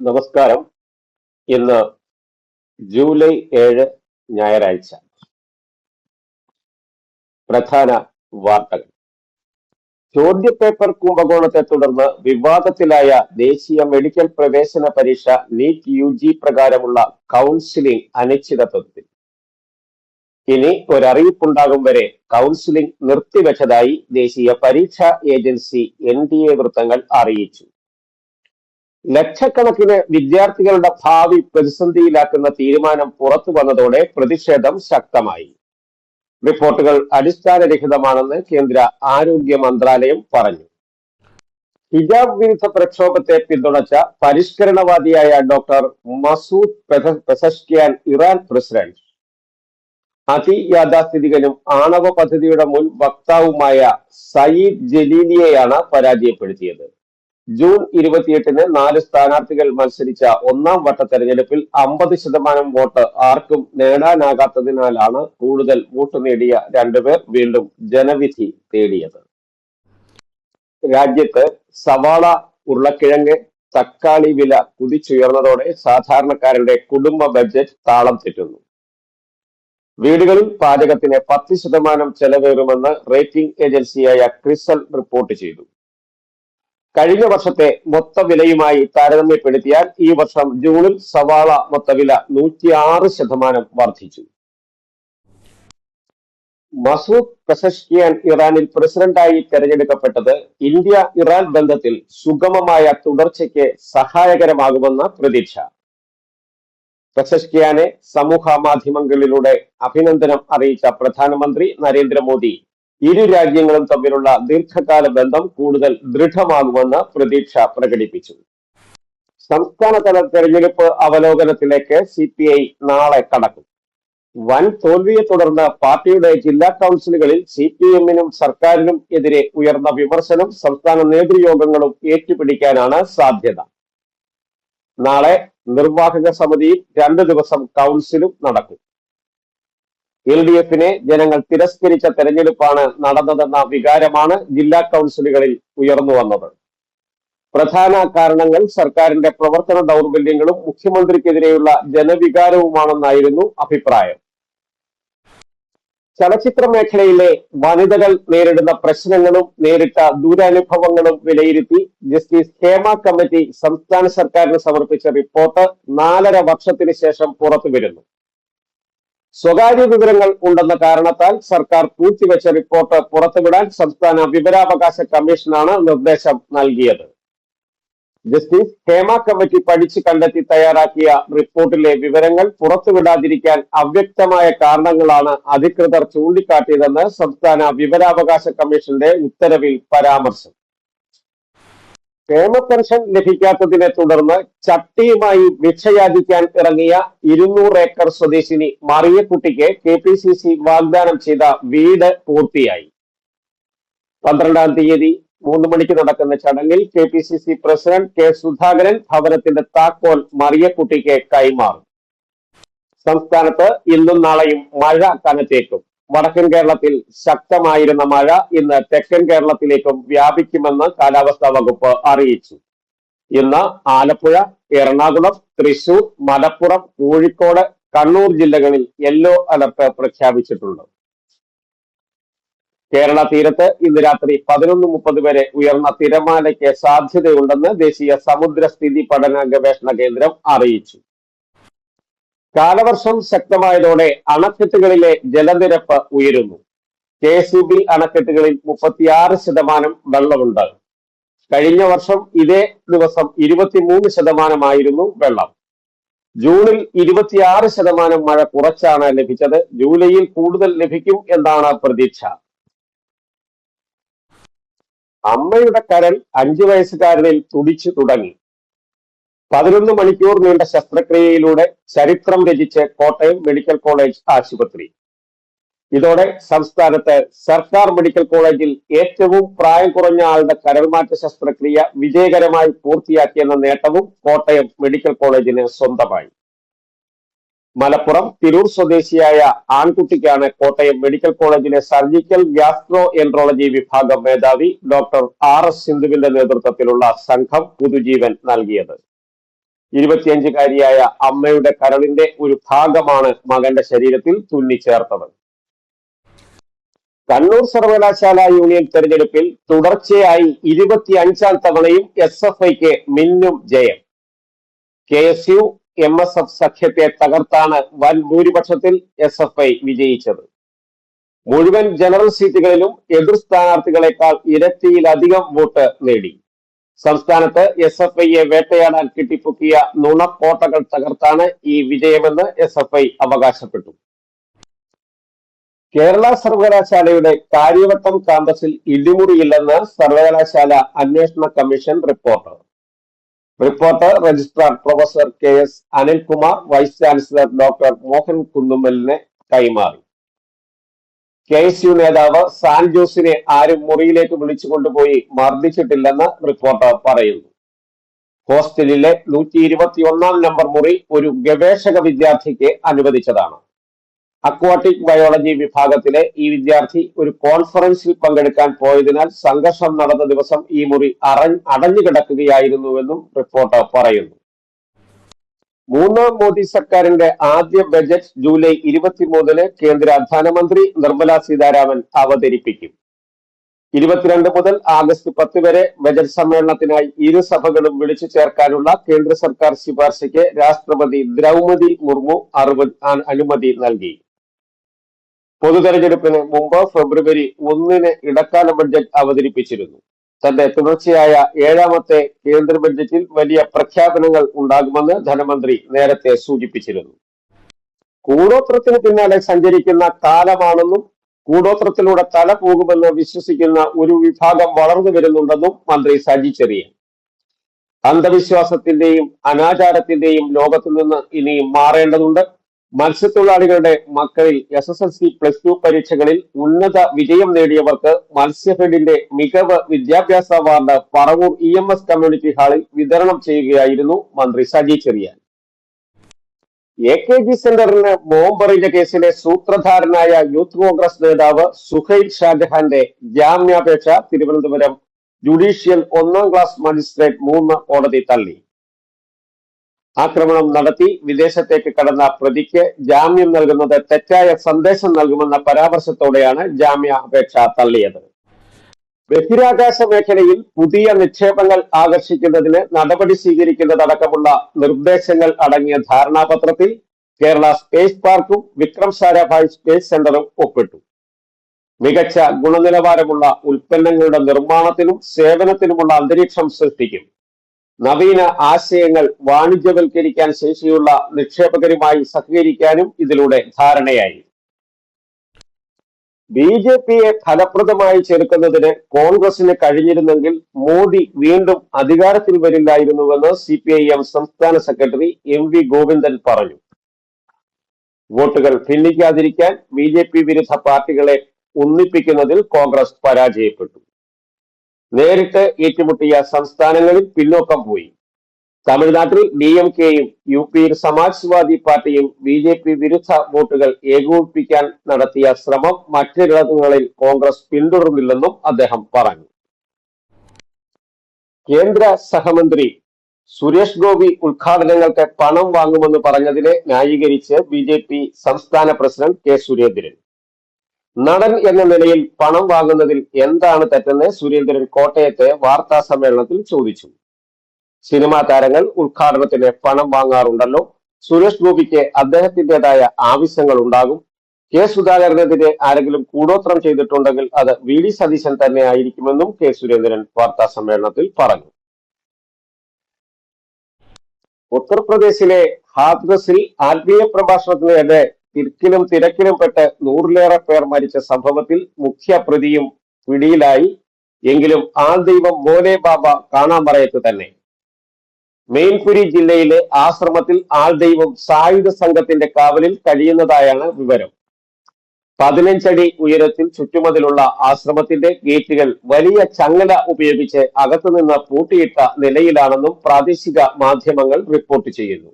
നമസ്കാരം. ഇന്ന് ജൂലൈ ഏഴ് ഞായറാഴ്ച. പ്രധാന വാർത്തകൾ. ചോദ്യപേപ്പർ കുംഭകോണത്തെ തുടർന്ന് വിവാദത്തിലായ ദേശീയ മെഡിക്കൽ പ്രവേശന പരീക്ഷ നീറ്റ് യു ജി പ്രകാരമുള്ള കൗൺസിലിംഗ് അനിശ്ചിതത്വത്തിൽ ഇനി ഒരറിയിപ്പുണ്ടാകും വരെ കൗൺസിലിംഗ് നിർത്തിവെച്ചതായി ദേശീയ പരീക്ഷാ ഏജൻസി എൻ ഡി എ വൃത്തങ്ങൾ അറിയിച്ചു. ലക്ഷക്കണക്കിന് വിദ്യാർത്ഥികളുടെ ഭാവി പ്രതിസന്ധിയിലാക്കുന്ന തീരുമാനം പുറത്തു വന്നതോടെ പ്രതിഷേധം ശക്തമായി. റിപ്പോർട്ടുകൾ അടിസ്ഥാനരഹിതമാണെന്ന് കേന്ദ്ര ആരോഗ്യ മന്ത്രാലയം പറഞ്ഞു. ഹിജാബ് വിരുദ്ധ പ്രക്ഷോഭത്തെ പിന്തുണച്ച പരിഷ്കരണവാദിയായ doctor Masoud Pezeshkian Iran president. അതിയാഥാസ്ഥിതികനും ആണവ പദ്ധതിയുടെ മുൻ വക്താവുമായ സയീദ് ജലീലിയെയാണ് പരാജയപ്പെടുത്തിയത്. ജൂൺ ഇരുപത്തിയെട്ടിന് നാല് സ്ഥാനാർത്ഥികൾ മത്സരിച്ച ഒന്നാം വട്ട തെരഞ്ഞെടുപ്പിൽ അമ്പത് ശതമാനം വോട്ട് ആർക്കും നേടാനാകാത്തതിനാലാണ് കൂടുതൽ വോട്ട് നേടിയ രണ്ടുപേർ വീണ്ടും ജനവിധി തേടിയത്. രാജ്യത്ത് സവാള ഉരുളക്കിഴങ്ങ് തക്കാളി വില കുതിച്ചുയർന്നതോടെ സാധാരണക്കാരുടെ കുടുംബ ബഡ്ജറ്റ് താളം തെറ്റുന്നു. വീടുകളിൽ പാചകത്തിന് പത്ത് ശതമാനം ചെലവേറുമെന്ന് റേറ്റിംഗ് ഏജൻസിയായ ക്രിസൽ റിപ്പോർട്ട് ചെയ്തു. കഴിഞ്ഞ വർഷത്തെ മൊത്ത മൊത്തവിലയുമായി താരതമ്യപ്പെടുത്തിയാൽ ഈ വർഷം ജൂണിൽ സവാള മൊത്തവില നൂറ്റിയാറ് ശതമാനം വർദ്ധിച്ചു. മസൂദ് പെസഷ്കിയാൻ ഇറാനിൽ പ്രസിഡന്റായി തെരഞ്ഞെടുക്കപ്പെട്ടത് ഇന്ത്യ ഇറാൻ ബന്ധത്തിൽ സുഗമമായ തുടർച്ചയ്ക്ക് സഹായകരമാകുമെന്ന പ്രതീക്ഷ. പെസഷ്കിയാനെ സമൂഹ മാധ്യമങ്ങളിലൂടെ അഭിനന്ദനം അറിയിച്ച പ്രധാനമന്ത്രി നരേന്ദ്രമോദി ഇരു രാജ്യങ്ങളും തമ്മിലുള്ള ദീർഘകാല ബന്ധം കൂടുതൽ ദൃഢമാകുമെന്ന് പ്രതീക്ഷ പ്രകടിപ്പിച്ചു. സംസ്ഥാനതല തെരഞ്ഞെടുപ്പ് അവലോകനത്തിലേക്ക് സി പി ഐ നാളെ കടക്കും. വൻ തോൽവിയെ തുടർന്ന് പാർട്ടിയുടെ ജില്ലാ കൗൺസിലുകളിൽ സി പി എമ്മിനും സർക്കാരിനും എതിരെ ഉയർന്ന വിമർശനം സംസ്ഥാന നേതൃയോഗങ്ങളും ഏറ്റുപിടിക്കാനാണ് സാധ്യത. നാളെ നിർവാഹക സമിതിയിൽ രണ്ടു ദിവസം കൗൺസിലും നടക്കും. എൽ ഡി എഫിനെ ജനങ്ങൾ തിരസ്കരിച്ച തെരഞ്ഞെടുപ്പാണ് നടന്നതെന്ന വികാരമാണ് ജില്ലാ കൗൺസിലുകളിൽ ഉയർന്നു വന്നത്. പ്രധാന കാരണങ്ങൾ സർക്കാരിന്റെ പ്രവർത്തന ദൗർബല്യങ്ങളും മുഖ്യമന്ത്രിക്കെതിരെയുള്ള ജനവികാരവുമാണെന്നായിരുന്നു അഭിപ്രായം. ചലച്ചിത്ര മേഖലയിലെ വനിതകൾ നേരിടുന്ന പ്രശ്നങ്ങളും നേരിട്ട ദുരനുഭവങ്ങളും വിലയിരുത്തി ജസ്റ്റിസ് ഹേമ കമ്മിറ്റി സംസ്ഥാന സർക്കാരിന് സമർപ്പിച്ച റിപ്പോർട്ട് നാലര വർഷത്തിന് ശേഷം പുറത്തുവരുന്നു. സ്വകാര്യ വിവരങ്ങൾ ഉണ്ടെന്ന കാരണത്താൽ സർക്കാർ പൂഴ്ത്തിവെച്ച റിപ്പോർട്ട് പുറത്തുവിടാൻ സംസ്ഥാന വിവരാവകാശ കമ്മീഷനാണ് നിർദ്ദേശം നൽകിയത്. ജസ്റ്റിസ് ഹേമ കമ്മിറ്റി പഠിച്ചു കണ്ടെത്തി തയ്യാറാക്കിയ റിപ്പോർട്ടിലെ വിവരങ്ങൾ പുറത്തുവിടാതിരിക്കാൻ അവ്യക്തമായ കാരണങ്ങളാണ് അധികൃതർ ചൂണ്ടിക്കാട്ടിയതെന്ന് സംസ്ഥാന വിവരാവകാശ കമ്മീഷന്റെ ഉത്തരവിൽ പരാമർശം. ക്ഷേമ പെൻഷൻ ലഭിക്കാത്തതിനെ തുടർന്ന് ചട്ടിയുമായി ഭിക്ഷയാചിക്കാൻ ഇറങ്ങിയ ഇരുന്നൂറ് ഏക്കർ സ്വദേശിനി മറിയക്കുട്ടിക്ക് കെ പി സി സി വാഗ്ദാനം ചെയ്ത വീട് പൂർത്തിയായി. പന്ത്രണ്ടാം തീയതി മൂന്ന് മണിക്ക് നടക്കുന്ന ചടങ്ങിൽ K P C C president K Sudhakaran ഭവനത്തിന്റെ താക്കോൽ മറിയക്കുട്ടിക്ക് കൈമാറും. സംസ്ഥാനത്ത് ഇന്നും നാളെയും മഴ കനത്തേക്കും. വടക്കൻ കേരളത്തിൽ ശക്തമായിരുന്ന മഴ ഇന്ന് തെക്കൻ കേരളത്തിലേക്കും വ്യാപിക്കുമെന്ന് കാലാവസ്ഥാ വകുപ്പ് അറിയിച്ചു. ഇന്ന് ആലപ്പുഴ എറണാകുളം തൃശൂർ മലപ്പുറം കോഴിക്കോട് കണ്ണൂർ ജില്ലകളിൽ യെല്ലോ അലർട്ട് പ്രഖ്യാപിച്ചിട്ടുണ്ട്. കേരള തീരത്ത് ഇന്ന് രാത്രി പതിനൊന്ന് മുപ്പത് വരെ ഉയർന്ന തിരമാലയ്ക്ക് സാധ്യതയുണ്ടെന്ന് ദേശീയ സമുദ്രസ്ഥിതി പഠന ഗവേഷണ കേന്ദ്രം അറിയിച്ചു. കാലവർഷം ശക്തമായതോടെ അണക്കെട്ടുകളിലെ ജലനിരപ്പ് ഉയരുന്നു. കെ സി ബി അണക്കെട്ടുകളിൽ മുപ്പത്തിയാറ് ശതമാനം വെള്ളമുണ്ട്. കഴിഞ്ഞ വർഷം ഇതേ ദിവസം ഇരുപത്തിമൂന്ന് ശതമാനമായിരുന്നു വെള്ളം. ജൂണിൽ ഇരുപത്തിയാറ് ശതമാനം മഴ കുറച്ചാണ് ലഭിച്ചത്. ജൂലൈയിൽ കൂടുതൽ ലഭിക്കും എന്നാണ് പ്രതീക്ഷ. അമ്മയുടെ കരൽ അഞ്ചു വയസ്സുകാരനിൽ തുടിച്ചു തുടങ്ങി. പതിനൊന്ന് മണിക്കൂർ നീണ്ട ശസ്ത്രക്രിയയിലൂടെ ചരിത്രം രചിച്ച് കോട്ടയം മെഡിക്കൽ കോളേജ് ആശുപത്രി. ഇതോടെ സംസ്ഥാനത്ത് സർക്കാർ മെഡിക്കൽ കോളേജിൽ ഏറ്റവും പ്രായം കുറഞ്ഞ ആളുടെ കരൾമാറ്റ ശസ്ത്രക്രിയ വിജയകരമായി പൂർത്തിയാക്കിയെന്ന നേട്ടവും കോട്ടയം മെഡിക്കൽ കോളേജിന് സ്വന്തമായി. മലപ്പുറം തിരൂർ സ്വദേശിയായ ആൺകുട്ടിക്കാണ് കോട്ടയം മെഡിക്കൽ കോളേജിലെ സർജിക്കൽ ഗ്യാസ്ട്രോ എൻട്രോളജി വിഭാഗം മേധാവി ഡോക്ടർ ആർ എസ് സിന്ധുവിന്റെ നേതൃത്വത്തിലുള്ള സംഘം പുതുജീവൻ നൽകിയത്. ഇരുപത്തിയഞ്ചുകാരിയായ അമ്മയുടെ കരളിന്റെ ഒരു ഭാഗമാണ് മകന്റെ ശരീരത്തിൽ തുന്നിച്ചേർത്തത്. കണ്ണൂർ സർവകലാശാല യൂണിയൻ തെരഞ്ഞെടുപ്പിൽ തുടർച്ചയായി ഇരുപത്തിയഞ്ചാം തവണയും എസ് എഫ് ഐക്ക് മിന്നും ജയം. K S U M S F സഖ്യത്തെ തകർത്താണ് വൻ ഭൂരിപക്ഷത്തിൽ എസ് എഫ് ഐ വിജയിച്ചത്. മുഴുവൻ ജനറൽ സീറ്റുകളിലും എതിർ സ്ഥാനാർത്ഥികളെക്കാൾ ഇരട്ടിയിലധികം വോട്ട് നേടി. സംസ്ഥാനത്ത് എസ് എഫ് ഐയെ വേട്ടയാടാൻ കിട്ടിപ്പൊക്കിയ നുണക്കോട്ടകൾ തകർത്താണ് ഈ വിജയമെന്ന് എസ് എഫ് ഐ അവകാശപ്പെട്ടു. കേരള സർവകലാശാലയുടെ കാര്യവട്ടം കാമ്പസിൽ ഇടിമുറിയില്ലെന്ന് സർവകലാശാല അന്വേഷണ commission report. Reporter registrar professor K S Anilkumar vice chancellor doctor Mohan കുന്നുമ്മലിനെ കൈമാറി. കെ എസ് യു നേതാവ് സാൻ ജോസിനെ ആരും മുറിയിലേക്ക് വിളിച്ചു കൊണ്ടുപോയി മർദ്ദിച്ചിട്ടില്ലെന്ന് റിപ്പോർട്ട് പറയുന്നു. ഹോസ്റ്റലിലെ നൂറ്റി ഇരുപത്തി ഒന്നാം നമ്പർ മുറി ഒരു ഗവേഷക വിദ്യാർത്ഥിക്ക് അനുവദിച്ചതാണ്. അക്വാട്ടിക് ബയോളജി വിഭാഗത്തിലെ ഈ വിദ്യാർത്ഥി ഒരു കോൺഫറൻസിൽ പങ്കെടുക്കാൻ പോയതിനാൽ സംഘർഷം നടന്ന ദിവസം ഈ മുറി അറ അടഞ്ഞു കിടക്കുകയായിരുന്നുവെന്നും റിപ്പോർട്ട് പറയുന്നു. മൂന്നാം മോദി സർക്കാരിന്റെ ആദ്യ ബജറ്റ് ജൂലൈ ഇരുപത്തിമൂന്നിന് കേന്ദ്ര ധനമന്ത്രി നിർമ്മല സീതാരാമൻ അവതരിപ്പിക്കും. ഇരുപത്തിരണ്ട് മുതൽ ആഗസ്റ്റ് പത്ത് വരെ ബജറ്റ് സമ്മേളനത്തിനായി ഇരു സഭകളും വിളിച്ചു ചേർക്കാനുള്ള കേന്ദ്ര സർക്കാർ ശുപാർശയ്ക്ക് രാഷ്ട്രപതി ദ്രൗപതി മുർമു അനുമതി നൽകി. പൊതുതെരഞ്ഞെടുപ്പിന് മുമ്പ് ഫെബ്രുവരി ഒന്നിന് ഇടക്കാല ബഡ്ജറ്റ് അവതരിപ്പിച്ചിരുന്നു. തന്റെ തുടർച്ചയായ ഏഴാമത്തെ കേന്ദ്ര ബഡ്ജറ്റിൽ വലിയ പ്രഖ്യാപനങ്ങൾ ഉണ്ടാകുമെന്ന് ധനമന്ത്രി നേരത്തെ സൂചിപ്പിച്ചിരുന്നു. കൂടോത്രത്തിന് പിന്നാലെ സഞ്ചരിക്കുന്ന കാലമാണെന്നും കൂടോത്രത്തിലൂടെ തല പോകുമെന്ന് വിശ്വസിക്കുന്ന ഒരു വിഭാഗം വളർന്നു വരുന്നുണ്ടെന്നും മന്ത്രി സജി ചെറിയൻ. അന്ധവിശ്വാസത്തിന്റെയും അനാചാരത്തിന്റെയും ലോകത്തു നിന്ന് ഇനിയും മാറേണ്ടതുണ്ട്. മത്സ്യത്തൊഴിലാളികളുടെ മക്കളിൽ S S L C plus two പരീക്ഷകളിൽ ഉന്നത വിജയം നേടിയവർക്ക് മത്സ്യഫെഡിന്റെ മികവ് വിദ്യാഭ്യാസ award Paravur E M S community ഹാളിൽ വിതരണം ചെയ്യുകയായിരുന്നു മന്ത്രി Saji Cheriyan. A K G സെന്ററിന് ബോംബെറിഞ്ഞ കേസിലെ സൂത്രധാരനായ യൂത്ത് കോൺഗ്രസ് നേതാവ് സുഹൈൽ ഷാജഹാന്റെ ജാമ്യാപേക്ഷ തിരുവനന്തപുരം ജുഡീഷ്യൽ ഒന്നാം ക്ലാസ് മജിസ്ട്രേറ്റ് മൂന്ന് കോടതി തള്ളി. ആക്രമണം നടത്തി വിദേശത്തേക്ക് കടന്ന പ്രതിക്ക് ജാമ്യം നൽകുന്നത് തെറ്റായ സന്ദേശം നൽകുമെന്ന പരാമർശത്തോടെയാണ് ജാമ്യ അപേക്ഷ തള്ളിയത്. ബഹിരാകാശ മേഖലയിൽ പുതിയ നിക്ഷേപങ്ങൾ ആകർഷിക്കുന്നതിന് നടപടി സ്വീകരിക്കുന്നതടക്കമുള്ള നിർദ്ദേശങ്ങൾ അടങ്ങിയ ധാരണാപത്രത്തിൽ കേരള സ്പേസ് പാർക്കും വിക്രം സാരാഭായ് സ്പേസ് സെന്ററും ഒപ്പിട്ടു. മികച്ച ഗുണനിലവാരമുള്ള ഉൽപ്പന്നങ്ങളുടെ നിർമ്മാണത്തിനും സേവനത്തിനുമുള്ള അന്തരീക്ഷം സൃഷ്ടിക്കും. നവീന ആശയങ്ങൾ വാണിജ്യവൽക്കരിക്കാൻ ശേഷിയുള്ള നിക്ഷേപകരുമായി സഹകരിക്കാനും ഇതിലൂടെ ധാരണയായി. ബി ജെ പിയെ ഫലപ്രദമായി ചെറുക്കുന്നതിന് കോൺഗ്രസിന് കഴിഞ്ഞിരുന്നെങ്കിൽ മോദി വീണ്ടും അധികാരത്തിൽ വരില്ലായിരുന്നുവെന്ന് സി പി ഐ എം സംസ്ഥാന സെക്രട്ടറി എം വി ഗോവിന്ദൻ പറഞ്ഞു. വോട്ടുകൾ ഭിന്നിക്കാതിരിക്കാൻ ബി ജെ പി വിരുദ്ധ പാർട്ടികളെ ഒന്നിപ്പിക്കുന്നതിൽ കോൺഗ്രസ് പരാജയപ്പെട്ടു. നേരിട്ട് ഏറ്റുമുട്ടിയ സംസ്ഥാനങ്ങളിൽ പിന്നോക്കം പോയി. തമിഴ്നാട്ടിൽ ഡി എം കെയും യു പിയിൽ സമാജ്വാദി പാർട്ടിയും ബി ജെ പി വിരുദ്ധ വോട്ടുകൾ ഏകോപിപ്പിക്കാൻ നടത്തിയ ശ്രമം മറ്റിടങ്ങളിൽ കോൺഗ്രസ് പിന്തുടർന്നില്ലെന്നും അദ്ദേഹം പറഞ്ഞു. കേന്ദ്ര സഹമന്ത്രി സുരേഷ് ഗോപി ഉദ്ഘാടനങ്ങൾക്ക് പണം വാങ്ങുമെന്ന് പറഞ്ഞതിനെ ന്യായീകരിച്ച് ബി സംസ്ഥാന പ്രസിഡന്റ് കെ സുരേന്ദ്രൻ. നടൻ എന്ന നിലയിൽ പണം വാങ്ങുന്നതിൽ എന്താണ് തെറ്റെന്ന് സുരേന്ദ്രൻ കോട്ടയത്തെ വാർത്താ സമ്മേളനത്തിൽ ചോദിച്ചു. സിനിമാ താരങ്ങൾ ഉദ്ഘാടനത്തിന് പണം വാങ്ങാറുണ്ടല്ലോ. സുരേഷ് ഗോപിക്ക് അദ്ദേഹത്തിന്റെതായ ആവശ്യങ്ങൾ ഉണ്ടാകും. കെ സുധാകരനെതിരെ ആരെങ്കിലും കൂടോത്രം ചെയ്തിട്ടുണ്ടെങ്കിൽ അത് വി ഡി സതീശൻ തന്നെ ആയിരിക്കുമെന്നും കെ സുരേന്ദ്രൻ വാർത്താ സമ്മേളനത്തിൽ പറഞ്ഞു. ഉത്തർപ്രദേശിലെ ഹാദ്രസിൽ ആത്മീയ പ്രഭാഷണത്തിനിടെ തിരക്കിലും തിരക്കിലും പെട്ട് നൂറിലേറെ പേർ മരിച്ച സംഭവത്തിൽ മുഖ്യ പ്രതിയും പിടിയിലായി. എങ്കിലും ആൾ ദൈവം മോനെ ബാബ കാണാൻ പറയത്ത് തന്നെ. മെയിൻപുരി ജില്ലയിലെ ആശ്രമത്തിൽ ആൾ ദൈവം സായുധ സംഘത്തിന്റെ കാവലിൽ കഴിയുന്നതായാണ് വിവരം. പതിനഞ്ചടി ഉയരത്തിൽ ചുറ്റുമതിലുള്ള ആശ്രമത്തിന്റെ ഗേറ്റുകൾ വലിയ ചങ്ങല ഉപയോഗിച്ച് അകത്തുനിന്ന് പൂട്ടിയിട്ട നിലയിലാണെന്നും പ്രാദേശിക മാധ്യമങ്ങൾ റിപ്പോർട്ട് ചെയ്യുന്നു.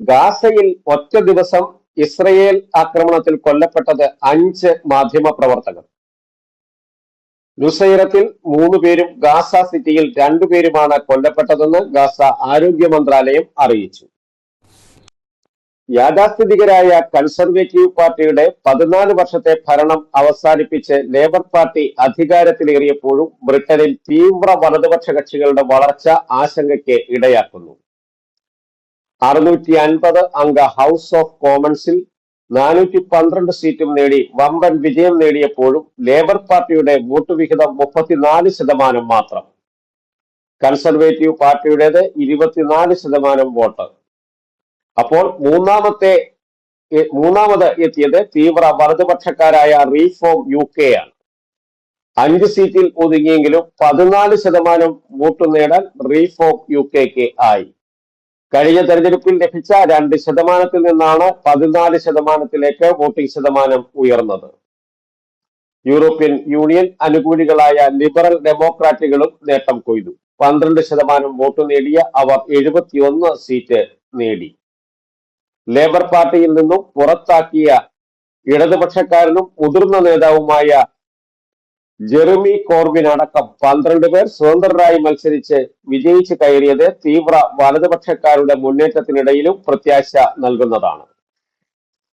ഗാസയിൽ ഒറ്റ ദിവസം ഇസ്രയേൽ ആക്രമണത്തിൽ കൊല്ലപ്പെട്ടത് അഞ്ച് മാധ്യമ പ്രവർത്തകർ. നുസൈറത്തിൽ മൂന്ന് പേരും ഗാസ സിറ്റിയിൽ രണ്ടുപേരുമാണ് കൊല്ലപ്പെട്ടതെന്ന് ഗാസ ആരോഗ്യ മന്ത്രാലയം അറിയിച്ചു. യാഥാസ്ഥിതികരായ കൺസർവേറ്റീവ് പാർട്ടിയുടെ പതിനാല് വർഷത്തെ ഭരണം അവസാനിപ്പിച്ച് ലേബർ പാർട്ടി അധികാരത്തിലേറിയപ്പോഴും ബ്രിട്ടനിൽ തീവ്ര വലതുപക്ഷ കക്ഷികളുടെ വളർച്ച ആശങ്കയ്ക്ക് ഇടയാക്കുന്നു. അറുന്നൂറ്റി അൻപത് അംഗ ഹൗസ് ഓഫ് കോമൺസിൽ നാനൂറ്റി പന്ത്രണ്ട് സീറ്റും നേടി വമ്പൻ വിജയം നേടിയപ്പോഴും ലേബർ പാർട്ടിയുടെ വോട്ട് വിഹിതം മുപ്പത്തിനാല് ശതമാനം മാത്രം. കൺസർവേറ്റീവ് പാർട്ടിയുടേത് ഇരുപത്തിനാല് ശതമാനം വോട്ട്. അപ്പോൾ മൂന്നാമത്തെ മൂന്നാമത് എത്തിയത് തീവ്ര വലതുപക്ഷക്കാരായ റീഫോം യു കെ ആണ്. അഞ്ച് സീറ്റിൽ ഒതുങ്ങിയെങ്കിലും പതിനാല് ശതമാനം വോട്ട് നേടാൻ റീഫോം യു കെക്ക് ആയി. കഴിഞ്ഞ തെരഞ്ഞെടുപ്പിൽ ലഭിച്ച രണ്ട് ശതമാനത്തിൽ നിന്നാണ് പതിനാല് ശതമാനത്തിലേക്ക് വോട്ടിംഗ് ശതമാനം ഉയർന്നത്. യൂറോപ്യൻ യൂണിയൻ അനുകൂലികളായ ലിബറൽ ഡെമോക്രാറ്റുകളും നേട്ടം കൊയ്തു. പന്ത്രണ്ട് ശതമാനം വോട്ട് നേടിയ അവർ എഴുപത്തിയൊന്ന് സീറ്റ് നേടി. ലേബർ പാർട്ടിയിൽ നിന്നും പുറത്താക്കിയ ഇടതുപക്ഷക്കാരനും മുതിർന്ന നേതാവുമായ ജെറിമി കോർബിൻ അടക്കം പന്ത്രണ്ട് പേർ സ്വതന്ത്രരായി മത്സരിച്ച് വിജയിച്ച് കയറിയത് തീവ്ര വലതുപക്ഷക്കാരുടെ മുന്നേറ്റത്തിനിടയിലും പ്രത്യാശ നൽകുന്നതാണ്.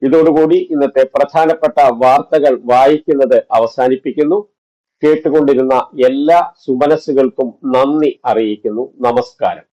ഇതോടുകൂടി ഇന്നത്തെ പ്രധാനപ്പെട്ട വാർത്തകൾ വായിക്കുന്നത് അവസാനിപ്പിക്കുന്നു. കേട്ടുകൊണ്ടിരുന്ന എല്ലാ സുമനസ്സുകൾക്കും നന്ദി അറിയിക്കുന്നു. നമസ്കാരം.